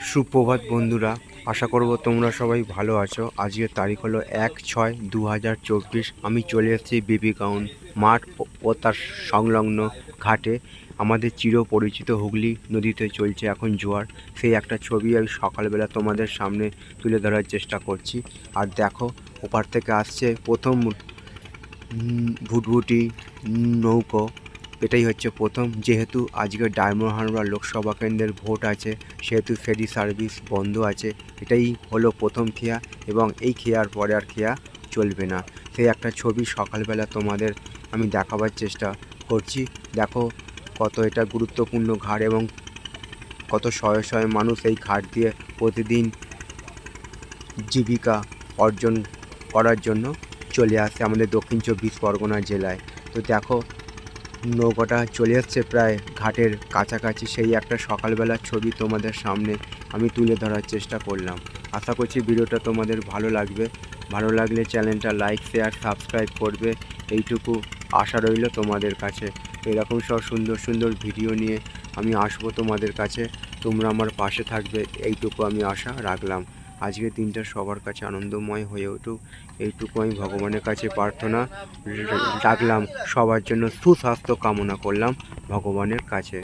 সুপ্রভাত বন্ধুরা, আশা করব তোমরা সবাই ভালো আছো। আজকের তারিখ হলো এক ছয় দু হাজার চব্বিশ। আমি চলে এসেছি বিবি গাউন মাঠ ও- তার সংলগ্ন ঘাটে। আমাদের চিরপরিচিত হুগলি নদীতে চলছে এখন জোয়ার। সেই একটা ছবি আমি সকালবেলা তোমাদের সামনে তুলে ধরার চেষ্টা করছি। আর দেখো, ওপার থেকে আসছে প্রথম ভুটভুটি নৌকো। এটাই হচ্ছে প্রথম। যেহেতু আজকে ডায়মন্ড হারবার লোকসভা কেন্দ্রের ভোট আছে, সেহেতু ফেরি সার্ভিস বন্ধ আছে, এটাই হলো প্রথম খেয়া এবং এই খেয়ার পরে আর খেয়া চলবে না। সেই একটা ছবি সকালবেলা তোমাদের আমি দেখাবার চেষ্টা করছি। দেখো কত এটা গুরুত্বপূর্ণ ঘাট এবং কত শয়ে শয়ে মানুষ এই ঘাট দিয়ে প্রতিদিন জীবিকা অর্জন করার জন্য চলে আসে আমাদের দক্ষিণ চব্বিশ পরগনা জেলায়। তো দেখো নৌকাটা চলে এসছে প্রায় ঘাটের কাছাকাছি। সেই একটা সকালবেলার ছবি তোমাদের সামনে আমি তুলে ধরার চেষ্টা করলাম। আশা করছি ভিডিওটা তোমাদের ভালো লাগবে। ভালো লাগলে চ্যানেলটা লাইক, শেয়ার, সাবস্ক্রাইব করবে। এইটুকু আশা রইল তোমাদের কাছে। এরকম সব সুন্দর সুন্দর ভিডিও নিয়ে আমি আসব তোমাদের কাছে। তোমরা আমার পাশে থাকবে। এইটুকু আমি আশা রাখলাম। আজকের দিনটা সবার কাছে আনন্দময় হয়ে উঠুক। এইটুকু আমি ভগবানের কাছে প্রার্থনা ডাকলাম সবার জন্য সুস্বাস্থ্য কামনা করলাম ভগবানের কাছে।